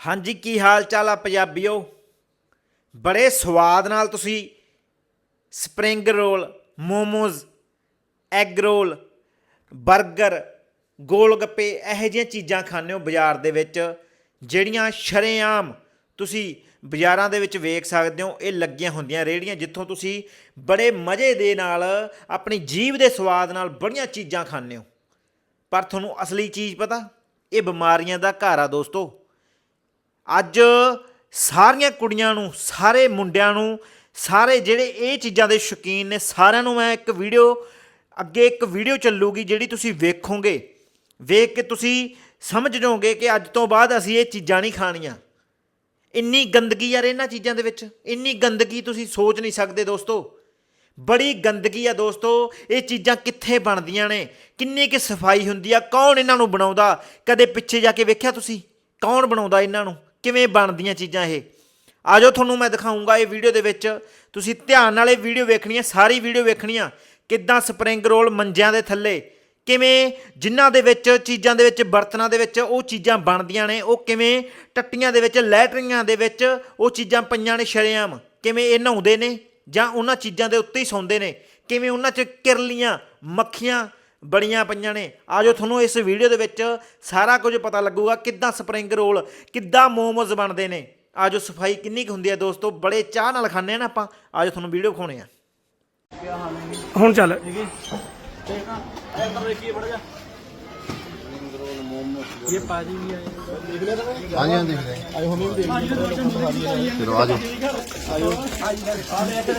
ਹਾਂਜੀ, ਕੀ ਹਾਲ ਚਾਲ ਆ ਪੰਜਾਬੀਓ? ਬੜੇ ਸਵਾਦ ਨਾਲ ਤੁਸੀਂ spring roll, momos, egg roll 버ਗਰ gol gappe ਇਹੋ ਜਿਹੀਆਂ ਚੀਜ਼ਾਂ ਖਾਂਦੇ ਹੋ ਬਾਜ਼ਾਰ ਦੇ ਵਿੱਚ, ਜਿਹੜੀਆਂ ਸ਼ਰੇਆਮ ਤੁਸੀਂ ਬਾਜ਼ਾਰਾਂ ਦੇ ਵਿੱਚ ਵੇਖ ਸਕਦੇ ਹੋ, ਇਹ ਲੱਗੀਆਂ ਹੁੰਦੀਆਂ ਰੇੜੀਆਂ ਜਿੱਥੋਂ ਤੁਸੀਂ ਬੜੇ ਮਜ਼ੇ ਦੇ ਨਾਲ ਆਪਣੀ ਜੀਭ ਦੇ ਸਵਾਦ ਨਾਲ ਬੜੀਆਂ ਚੀਜ਼ਾਂ ਖਾਂਦੇ ਹੋ। ਪਰ ਤੁਹਾਨੂੰ ਅਸਲੀ ਚੀਜ਼ ਪਤਾ, ਇਹ ਬਿਮਾਰੀਆਂ ਦਾ ਘਰ ਆ ਦੋਸਤੋ। ਅੱਜ ਸਾਰੀਆਂ ਕੁੜੀਆਂ ਨੂੰ, ਸਾਰੇ ਮੁੰਡਿਆਂ ਨੂੰ, ਸਾਰੇ ਜਿਹੜੇ ਇਹ ਚੀਜ਼ਾਂ ਦੇ ਸ਼ੌਕੀਨ ਨੇ, ਸਾਰਿਆਂ ਨੂੰ ਮੈਂ ਇੱਕ ਵੀਡੀਓ, ਅੱਗੇ ਇੱਕ ਵੀਡੀਓ ਚੱਲੂਗੀ ਜਿਹੜੀ ਤੁਸੀਂ ਵੇਖੋਗੇ। ਵੇਖ ਕੇ ਤੁਸੀਂ ਸਮਝ ਜਾਓਗੇ ਕਿ ਅੱਜ ਤੋਂ ਬਾਅਦ ਅਸੀਂ ਇਹ ਚੀਜ਼ਾਂ ਨਹੀਂ ਖਾਣੀਆਂ। ਇੰਨੀ ਗੰਦਗੀ ਯਾਰ ਇਹਨਾਂ ਚੀਜ਼ਾਂ ਦੇ ਵਿੱਚ, ਇੰਨੀ ਗੰਦਗੀ ਤੁਸੀਂ ਸੋਚ ਨਹੀਂ ਸਕਦੇ ਦੋਸਤੋ। ਬੜੀ ਗੰਦਗੀ ਆ ਦੋਸਤੋ, ਇਹ ਚੀਜ਼ਾਂ ਕਿੱਥੇ ਬਣਦੀਆਂ ਨੇ? ਕਿੰਨੀ ਕਿ ਸਫ਼ਾਈ ਹੁੰਦੀ ਆ? ਕੌਣ ਇਹਨਾਂ ਨੂੰ ਬਣਾਉਂਦਾ? ਕਦੇ ਪਿੱਛੇ ਜਾ ਕੇ ਵੇਖਿਆ ਤੁਸੀਂ? ਕੌਣ ਬਣਾਉਂਦਾ ਇਹਨਾਂ ਨੂੰ? ਕਿਵੇਂ ਬਣਦੀਆਂ ਚੀਜ਼ਾਂ ਇਹ? ਆਜੋ ਤੁਹਾਨੂੰ ਮੈਂ ਦਿਖਾਉਂਗਾ ਇਹ ਵੀਡੀਓ ਦੇ ਵਿੱਚ। ਤੁਸੀਂ ਧਿਆਨ ਨਾਲ ਇਹ ਵੀਡੀਓ ਵੇਖਣੀ ਹੈ, ਸਾਰੀ ਵੀਡੀਓ ਵੇਖਣੀ ਆ। ਕਿੱਦਾਂ ਸਪਰਿੰਗ ਰੋਲ ਮੰਜਿਆਂ ਦੇ ਥੱਲੇ, ਕਿਵੇਂ ਜਿਨ੍ਹਾਂ ਦੇ ਵਿੱਚ, ਚੀਜ਼ਾਂ ਦੇ ਵਿੱਚ, ਬਰਤਨਾਂ ਦੇ ਵਿੱਚ ਉਹ ਚੀਜ਼ਾਂ ਬਣਦੀਆਂ ਨੇ, ਉਹ ਕਿਵੇਂ ਟੱਟੀਆਂ ਦੇ ਵਿੱਚ, ਲੈਟਰੀਆਂ ਦੇ ਵਿੱਚ ਉਹ ਚੀਜ਼ਾਂ ਪਈਆਂ ਨੇ ਸ਼ਰੇਆਮ, ਕਿਵੇਂ ਇਹ ਨਹਾਉਂਦੇ ਨੇ ਜਾਂ ਉਹਨਾਂ ਚੀਜ਼ਾਂ ਦੇ ਉੱਤੇ ਹੀ ਸੌਂਦੇ ਨੇ, ਕਿਵੇਂ ਉਹਨਾਂ 'ਚ ਕਿਰਲੀਆਂ, ਮੱਖੀਆਂ ਬੜੀਆਂ ਪਈਆਂ ਨੇ। ਆਜੋ ਤੁਹਾਨੂੰ ਇਸ ਵੀਡੀਓ ਦੇ ਵਿੱਚ ਸਾਰਾ ਕੁਝ ਪਤਾ ਲੱਗੂਗਾ ਕਿੱਦਾਂ ਸਪਰਿੰਗ ਰੋਲ ਕਿੱਦਾਂ ਮੋਮੋਜ਼ ਬਣਦੇ ਨੇ। ਆਜੋ ਸਫ਼ਾਈ ਕਿੰਨੀ ਕੁ ਹੁੰਦੀ ਹੈ ਦੋਸਤੋ ਬੜੇ ਚਾਹ ਨਾਲ ਖਾਂਦੇ ਆ ਨਾ ਆਪਾਂ। ਆਜੋ ਤੁਹਾਨੂੰ ਵੀਡੀਓ ਵਿਖਾਉਣੇ ਆ ਹੁਣ ਚੱਲ। ਹਾਂਜੀ ਹਾਂ ਦੇਖ ਰਹੇ ਆਏ। ਹੁਣੇ ਵੀ ਦੇਖ ਚਲੋ ਆਜੋ। ਆਜੋ।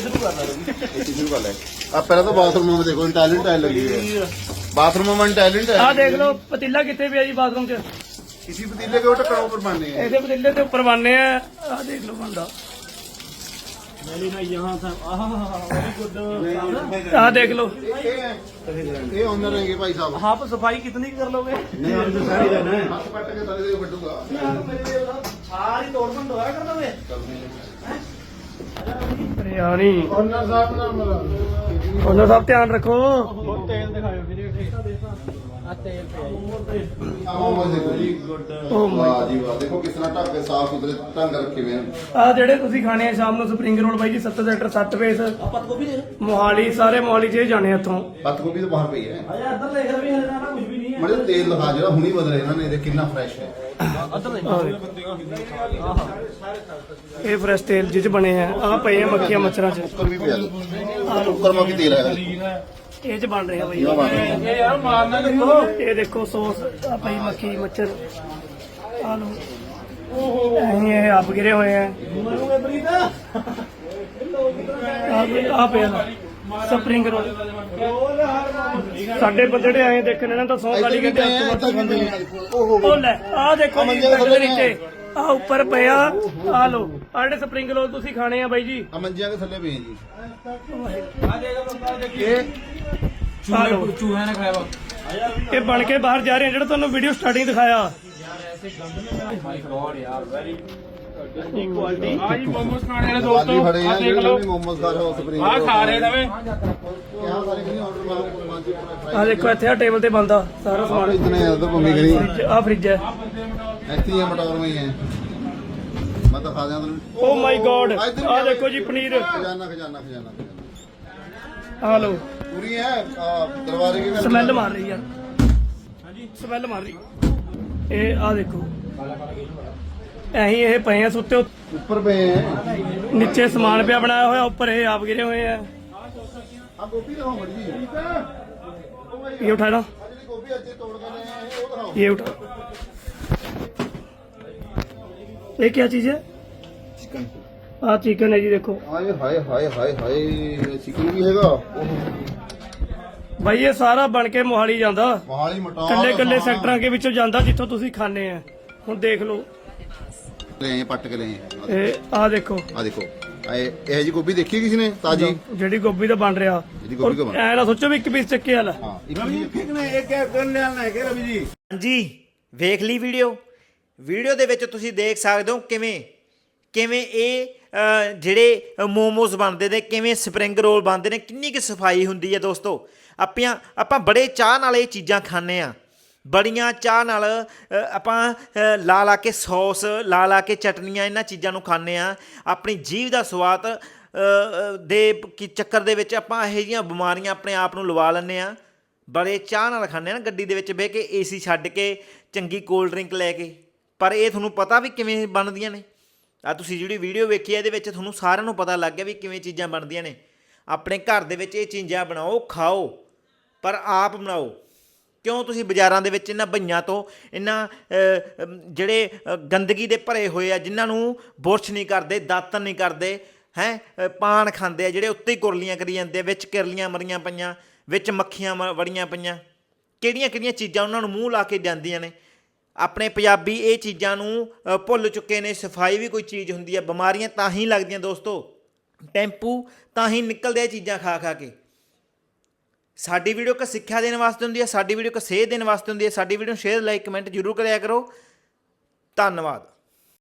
ਸ਼ੁਰੂ ਕਰ ਲੈ। ਆ ਪਹਿਲਾਂ ਤਾਂ ਬਾਥਰੂਮ ਵਿੱਚ ਦੇਖੋ ਟੈਲੈਂਟ ਟਾਇਲ ਲੱਗੀ ਹੈ ਬਾਥਰੂਮ ਵਿੱਚ ਟੈਲੈਂਟ ਹੈ ਆਹ ਦੇਖ ਲਓ ਪਤੀਲਾ ਕਿੱਥੇ ਪਿਆ ਜੀ ਬਾਥਰੂਮ 'ਚ ਕਿਸੇ ਪਤੀਲੇ ਕੇ ਉਹ ਟੱਕਰਾਂ ਉੱਪਰ ਬਣਨੇ ਹੈ ਇਹਦੇ ਪਤੀਲੇ ਦੇ ਉੱਪਰ ਬਣਨੇ ਆ ਆਹ ਦੇਖ ਲਓ ਬੰਦਾ ਆਹ ਦੇਖ ਲਓ ਇਹ ਹੈ ਇਹ ਓਨਰ ਹੈਗੇ ਭਾਈ ਸਾਹਿਬ आप सफाई कितनी कर लोगे ਨਹੀਂ ਅੰਦਰ ਸਾਰੀ ਜਾਣਾ ਹੈ ਹੱਥ ਪੱਟ ਕੇ ਤਲੇ ਦੇ ਵੱਡੂਗਾ सारी तोड़ बंद दोबारा कर दोगे अरे यानी ਓਨਰ ਸਾਹਿਬ ਨਾਲ ਮਿਲਾ ओनर साहब ध्यान Oh my ਵਾਹ ਜੀ ਵਾਹ। ਦੇਖੋ ਕਿਸ ਤਰ੍ਹਾਂ ਢੱਕ ਕੇ ਸਾਫ਼ ਸੁਥਰੇ ਢੰਗ ਰੱਖੇ ਹੋਏ ਹਨ। ਆਹ ਜਿਹੜੇ ਤੁਸੀਂ ਖਾਣੇ ਆ ਸ਼ਾਮ ਨੂੰ ਸਪਰਿੰਗ ਰੋਲ ਬਾਈ ਜੀ 7 ਸੈਕਟਰ 7 ਫੇਸ ਮੋਹਾਲੀ ਸਾਰੇ ਮੋਹਾਲੀ 'ਚ ਹੀ ਜਾਣੇ ਇੱਥੋਂ। ਪੱਤ ਗੋਭੀ ਤਾਂ ਬਾਹਰ ਪਈ ਹੈ। ਅਜਾ ਇੱਧਰ ਦੇਖ ਵੀ ਹਲੇ ਨਾ ਕੁਝ ਵੀ ਨਹੀਂ ਮੜੇ ਤੇਲ ਦਿਖਾ ਜਿਹੜਾ ਹੁਣੀ ਬਦਲ ਇਹਨਾਂ ਨੇ ਇਹ ਕਿੰਨਾ ਫਰੈਸ਼ ਹੈ। ਇਹ ਫਰੈਸ਼ ਤੇਲ ਜਿਹ 'ਚ ਬਣੇ ਆ। ਆਹ ਪਏ ਆ ਮੱਖੀਆਂ ਮੱਛਰਾਂ 'ਚ। ਕੁੱਕਰ ਵੀ ਪਿਆ। ਆਹ ਕੁੱਕਰ ਮਾ ਵੀ ਤੇਲ ਹੈ ਇਹ 'ਚ ਬਣ ਰਿਹਾ ਬਾਈ। ਇਹ ਯਾਰ ਮਾਰਨਾ ਦੇਖੋ। ਇਹ ਦੇਖੋ ਸੌਸ ਆ ਪਈ ਮੱਖੀ ਮੱਛਰ ਆ ਲੋ ਇਹ ਇਹ ਆਪ ਗਿਰੇ ਹੋਏ ਆ। ਆ ਪਿਆ ਸਪਰਿੰਗ ਰੋਲ। ਸਾਡੇ ਬੰਦੜੇ ਆਏ ਦੇਖਣ ਇਹਨਾਂ ਤਾਂ ਸੌ ਖਾਲੀ ਕੇ ਇੱਥੇ ਵੀ ਪਏ ਆ, ਓਹੋ। ਉਹ ਲੈ ਆ ਦੇਖੋ ਮੰਜੇ ਦੇ ਨੀਚੇ। ਆ ਉੱਪਰ ਪਿਆ। ਆ ਲੋ ਆ ਜਿਹੜੇ ਸਪਰਿੰਗ ਰੋਲ ਤੁਸੀਂ ਖਾਣੇ ਆ ਬਾਈ ਜੀ। ਆ ਮੰਜਿਆਂ ਦੇ ਥੱਲੇ ਪਏ ਜੀ। ਆ ਲੋ ਚੂਹਾ ਨੇ ਖਾਇਆ ਇਹ ਬਣ ਕੇ ਬਾਹਰ ਜਾ ਰਹੇ ਜਿਹੜਾ ਤੁਹਾਨੂੰ ਵੀਡੀਓ ਸਟਾਰਟਿੰਗ ਦਿਖਾਇਆ। ਆਜੀ ਮੋਮੋਸ ਖਾਣੇ ਨੇ ਬਾਜੀ ਫੜੇ ਦੋਸਤੋ ਆ ਆ ਦੇਖ ਜਿਹੜੇ ਲਓ। ਵੀ ਮੋਮੋਸ ਖਾ ਰਹੇ ਹੋ ਸਪਰਿੰਗ ਆ ਖਾ ਰਹੇ ਨਵੇਂ ਕਿਆ ਸਾਰੇ ਕਿ ਆਰਡਰ ਮਾਰੋ ਮਾਂਜੀ ਆ ਦੇਖੋ ਇੱਥੇ ਆ ਟੇਬਲ ਤੇ ਬੰਦਾ ਸਾਰਾ ਸਮਾਨ। ਇਤਨੇ ਆ ਤਾਂ ਭੂਮੀ ਕਰੀ ਆ ਫ੍ਰਿਜ ਹੈ ਇੱਥੇ ਮਟੌਰ ਵਿੱਚ ਹੀ ਆ। ਮੈਂ ਦਿਖਾ ਦਿਆਂ ਤੁਹਾਨੂੰ ਓ ਮਾਈ ਗੋਡ ਆ ਦੇਖੋ ਜੀ ਪਨੀਰ। ਖਜ਼ਾਨਾ ਖਜ਼ਾਨਾ ਖਜ਼ਾਨਾ ਆ ਲਓ ਪੂਰੀ ਹੈ? ਆਹ, ਕੀ ਸਮੈਲ ਮਾਰ ਰਹੀ ਯਾਰ। ਹਾਂਜੀ। ਸਮੈਲ ਮਾਰ ਰਹੀ। ਇਹ ਆ ਦੇਖੋ। ਐਹੀ ਇਹ ਪਏ ਆ ਸੁੱਤੇ ਉੱਪਰ ਪਏ ਹੈ ਨੀਚੇ ਸਮਾਨ ਪਿਆ ਬਣਾਇਆ ਹੋਇਆ ਉੱਪਰ ਇਹ ਆਪ ਗਿਰੇ ਹੋਏ ਆ। ਇਹ ਉਠਾ ਲਓ ਇਹ ਉਠਾ। ये क्या चीज है ਚਿਕਨ हाँ चिकन है जी देखो ਹਾਏ ਹਾਏ ਹਾਏ ਹਾਏ ਹਾਏ ਚਿਕਨ ਵੀ ਹੈਗਾ भाई ये सारा बन के मोहाली ਜਾਂਦਾ ਮੋਹਾਲੀ ਮਟੌਰ ਕੱਲੇ ਕੱਲੇ ਸੈਕਟਰਾਂ ਦੇ ਵਿੱਚੋਂ ਜਾਂਦਾ ਜਿੱਥੋਂ ਤੁਸੀਂ ਖਾਣੇ ਆ ਹੁਣ ਦੇਖ ਲਓ ਲੈ ਆਏ, ਪੱਟ ਕੇ ਲੈ ਆਏ। ਇਹ ਆ ਦੇਖੋ ਆ ਦੇਖੋ ਆ ਇਹ ਇਹ ਜੀ ਗੋਭੀ ਦੇਖੀ ਕਿਸੇ ਨੇ ਤਾਜੀ ਜਿਹੜੀ ਗੋਭੀ ਦਾ ਬਣ ਰਿਹਾ ਜਿਹੜੀ ਗੋਭੀ ਦਾ ਬਣ- ਐ ਨਾ ਸੋਚੋ ਵੀ ਇੱਕ ਪੀਸ ਚੱਕੇ ਵਾਲਾ ਹਾਂ ਇੱਕ ਵੀ ਹਾਂਜੀ ਵੇਖ ਲਈ ਵੀਡੀਓ ਵੀਡੀਓ ਦੇ ਵਿੱਚ ਤੁਸੀਂ ਦੇਖ ਸਕਦੇ ਹੋ ਕਿਵੇਂ ਕਿਵੇਂ ਇਹ ਜਿਹੜੇ ਮੋਮੋਸ ਬਣਦੇ ਨੇ, ਕਿਵੇਂ ਸਪਰਿੰਗ ਰੋਲ ਬਣਦੇ ਨੇ, ਕਿੰਨੀ ਕਿ ਸਫ਼ਾਈ ਹੁੰਦੀ ਹੈ ਦੋਸਤੋ। ਆਪਾਂ ਆਪਾਂ ਬੜੇ ਚਾਹ ਨਾਲ ਇਹ ਚੀਜ਼ਾਂ ਖਾਂਦੇ ਆ ਬੜੀਆਂ ਚਾਹ ਨਾਲ ਆਪਾਂ ਲਾ ਲਾ ਕੇ ਸੌਸ, ਲਾ ਲਾ ਕੇ ਚਟਨੀਆਂ, ਇਹਨਾਂ ਚੀਜ਼ਾਂ ਨੂੰ ਖਾਂਦੇ ਆ ਆਪਣੀ ਜੀਭ ਦਾ ਸਵਾਦ ਦੇ ਕੀ ਚੱਕਰ ਦੇ ਵਿੱਚ ਆਪਾਂ ਇਹੋ ਜਿਹੀਆਂ ਬਿਮਾਰੀਆਂ ਆਪਣੇ ਆਪ ਨੂੰ ਲਵਾ ਲੈਂਦੇ ਆ ਬੜੇ ਚਾਹ ਨਾਲ ਖਾਂਦੇ ਆ ਨਾ ਗੱਡੀ ਦੇ ਵਿੱਚ ਬਹਿ ਕੇ, ਏਸੀ ਛੱਡ ਕੇ, ਚੰਗੀ ਕੋਲਡ ਡਰਿੰਕ ਲੈ ਕੇ। ਪਰ ਇਹ ਤੁਹਾਨੂੰ ਪਤਾ ਵੀ ਕਿਵੇਂ ਬਣਦੀਆਂ ਨੇ। ਆ ਤੁਸੀਂ ਜਿਹੜੀ ਵੀਡੀਓ ਵੇਖੀ ਹੈ ਇਹਦੇ ਵਿੱਚ ਤੁਹਾਨੂੰ ਸਾਰਿਆਂ ਨੂੰ ਪਤਾ ਲੱਗ ਗਿਆ ਵੀ ਕਿਵੇਂ ਚੀਜ਼ਾਂ ਬਣਦੀਆਂ ਨੇ। ਆਪਣੇ ਘਰ ਦੇ ਵਿੱਚ ਇਹ ਚੀਜ਼ਾਂ ਬਣਾਓ, ਖਾਓ, ਪਰ ਆਪ ਬਣਾਓ। ਕਿਉਂ ਤੁਸੀਂ ਬਾਜ਼ਾਰਾਂ ਦੇ ਵਿੱਚ ਇਹਨਾਂ ਭਈਆਂ ਤੋਂ, ਇਹਨਾਂ ਜਿਹੜੇ ਗੰਦਗੀ ਦੇ ਭਰੇ ਹੋਏ ਆ, ਜਿਨ੍ਹਾਂ ਨੂੰ ਬੁਰਸ਼ ਨਹੀਂ ਕਰਦੇ ਦਾਤਨ ਨਹੀਂ ਕਰਦੇ, ਹੈ ਪਾਣ ਖਾਂਦੇ ਆ, ਜਿਹੜੇ ਉੱਤੇ ਹੀ ਕੁਰਲੀਆਂ ਕਰੀ ਜਾਂਦੇ ਆ, ਵਿੱਚ ਕਿਰਲੀਆਂ ਮਰੀਆਂ ਪਈਆਂ, ਵਿੱਚ ਮੱਖੀਆਂ ਮ- ਵੜੀਆਂ ਪਈਆਂ। ਕਿਹੜੀਆਂ ਕਿਹੜੀਆਂ ਚੀਜ਼ਾਂ ਉਹਨਾਂ ਨੂੰ ਮੂੰਹ ਲਾ ਕੇ ਜਾਂਦੀਆਂ ਨੇ। ਆਪਣੇ ਪੰਜਾਬੀ ਇਹ ਚੀਜ਼ਾਂ ਨੂੰ ਭੁੱਲ ਚੁੱਕੇ ਨੇ, ਸਫ਼ਾਈ ਵੀ ਕੋਈ ਚੀਜ਼ ਹੁੰਦੀ ਹੈ ਬਿਮਾਰੀਆਂ ਤਾਂ ਹੀ ਲੱਗਦੀਆਂ ਦੋਸਤੋ। ਟੈਂਪੂ ਤਾਂ ਹੀ ਨਿਕਲਦੇ ਆ ਇਹ ਚੀਜ਼ਾਂ ਖਾ ਖਾ ਕੇ। ਸਾਡੀ ਵੀਡੀਓ ਇੱਕ ਸਿੱਖਿਆ ਦੇਣ ਵਾਸਤੇ ਹੁੰਦੀ ਹੈ ਸਾਡੀ ਵੀਡੀਓ ਇੱਕ ਸੇਧ ਦੇਣ ਵਾਸਤੇ ਹੁੰਦੀ ਹੈ ਸਾਡੀ ਵੀਡੀਓ ਨੂੰ ਸ਼ੇਅਰ, ਲਾਈਕ, ਕਮੈਂਟ ਜ਼ਰੂਰ ਕਰਿਆ ਕਰੋ। ਧੰਨਵਾਦ।